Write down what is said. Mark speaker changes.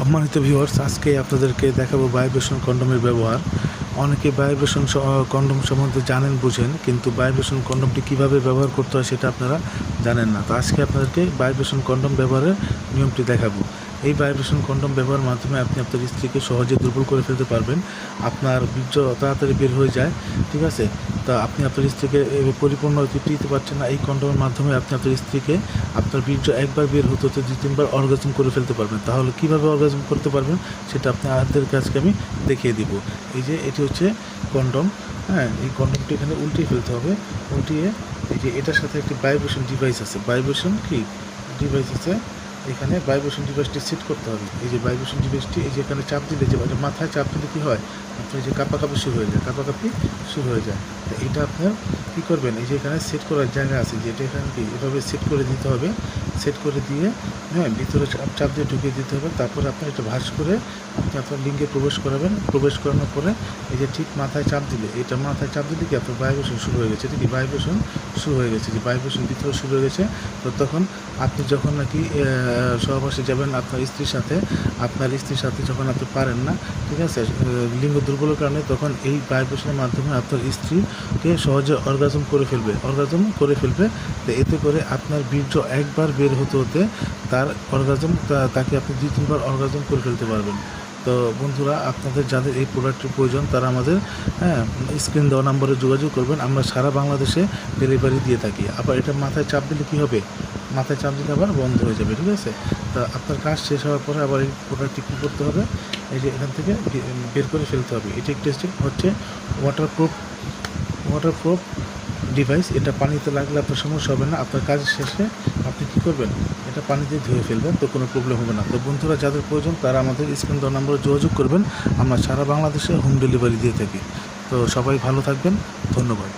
Speaker 1: সম্মানিত ভিউয়ার্স আজকে আপনাদেরকে দেখাবো বায়োবেশন কন্ডমের ব্যবহার। অনেকে বায়োবেশন কন্ডম সম্বন্ধে জানেন, বুঝেন, কিন্তু বায়োবেশন কন্ডমটি কীভাবে ব্যবহার করতে হয় সেটা আপনারা জানেন না। তো আজকে আপনাদেরকে বায়োবেশন কন্ডম ব্যবহারের নিয়মটি দেখাবো। এই বায়োবেশন কন্ডোম ব্যবহারের মাধ্যমে আপনি আপনার স্ত্রীকে সহজে দুর্বল করে ফেলতে পারবেন। আপনার বীর্য তাড়াতাড়ি বের হয়ে যায়, ঠিক আছে? তা আপনি আপনার স্ত্রীকে পরিপূর্ণ দিতে পারছেন না। এই কন্ডোমের মাধ্যমে আপনি আপনার স্ত্রীকে আপনার বীর্য একবার বের হতে হতে দুই, তিনবার অর্গাজম করে ফেলতে পারবেন। তাহলে কীভাবে অর্গাজম করতে পারবেন সেটা আপনাদের কাছকে আমি দেখিয়ে দিব। এই যে এটি হচ্ছে কন্ডম হ্যাঁ? এই কন্ডমটি এখানে উল্টিয়ে ফেলতে হবে। উল্টিয়ে এই যে এটার সাথে একটি ভাইব্রেশন ডিভাইস আছে। ভাইব্রেশন কি? ডিভাইস আছে এখানে ভাইব্রেশন ডিভাইসটি সেট করতে হবে। এই যে ভাইব্রেশন ডিভাইসটি এই যে এখানে চাপ দিলে যে মানে মাথায় চাপ দিলে কী হয়? আপনার যে কাঁপাকাঁপি শুরু হয়ে যায়, কাঁপাকাঁপি শুরু হয়ে যায়। তো এটা আপনার কী করবেন? এই যে এখানে সেট করার জায়গা আছে যে এটা এখানে কি? এভাবে সেট করে দিতে হবে। সেট করে দিয়ে হ্যাঁ ভিতরে চাপ চাপ দিয়ে ঢুকিয়ে দিতে হবে। তারপরে আপনি এটা ভাঁজ করে আপনি আপনার লিঙ্গে প্রবেশ করাবেন। প্রবেশ করানোর পরে এই যে ঠিক মাথায় চাপ দিলে, এটা মাথায় চাপ দিলে কি আপনার ভাইব্রেশন শুরু হয়ে গেছে? এটা কি ভাইব্রেশন শুরু হয়ে গেছে? যে ভাইব্রেশন ভিতরে শুরু হয়ে গেছে, তো তখন আপনি যখন নাকি সহবাসে যাবেন আপনার স্ত্রীর সাথে, আপনার স্ত্রীর সাথে যখন আপনি পারেন না, ঠিক আছে লিঙ্গ দুর্বলের কারণে তখন এই ভাইব্রেশনের মাধ্যমে আপনার স্ত্রীকে সহজে অর্গাজম করে ফেলবে, অর্গাজম করে ফেলবে, তো এতে করে আপনার বীর্য একবার বের হতে হতে তার অর্গাজম তাকে আপনি দুই তিনবার অর্গাজম করে ফেলতে পারবেন। তো বন্ধুরা, আপনাদের যাদের এই প্রোডাক্টের প্রয়োজন, তারা আমাদের হ্যাঁ স্ক্রিন দেওয়া নম্বরে যোগাযোগ করবেন। আমরা সারা বাংলাদেশে ডেলিভারি দিয়ে থাকি। আবার এটা মাথায় চাপ দিলে কী হবে? মাথায় চাপ দিলে আবার বন্ধ হয়ে যাবে, ঠিক আছে? তা আপনার কাজ শেষ হওয়ার পরে আবার এই প্রোডাক্টটি কী করতে হবে? এই যে এখান থেকে বের করে ফেলতে হবে। এটি একটি হচ্ছে ওয়াটারপ্রুফ ওয়াটারপ্রুফ ডিভাইস এটা পানিতে লাগলে আপনার সমস্যা হবে না। আপনার কাজ শেষে আপনি কী করবেন? এটা পানিতে ধুয়ে ফেলবেন, তো কোনো প্রবলেম হবে না। তো বন্ধুরা, যাদের প্রয়োজন তারা আমাদের স্ক্রিন দেওয়া নম্বরে যোগাযোগ করবেন। আমরা সারা বাংলাদেশে হোম ডেলিভারি দিয়ে থাকি। তো সবাই ভালো থাকবেন। ধন্যবাদ।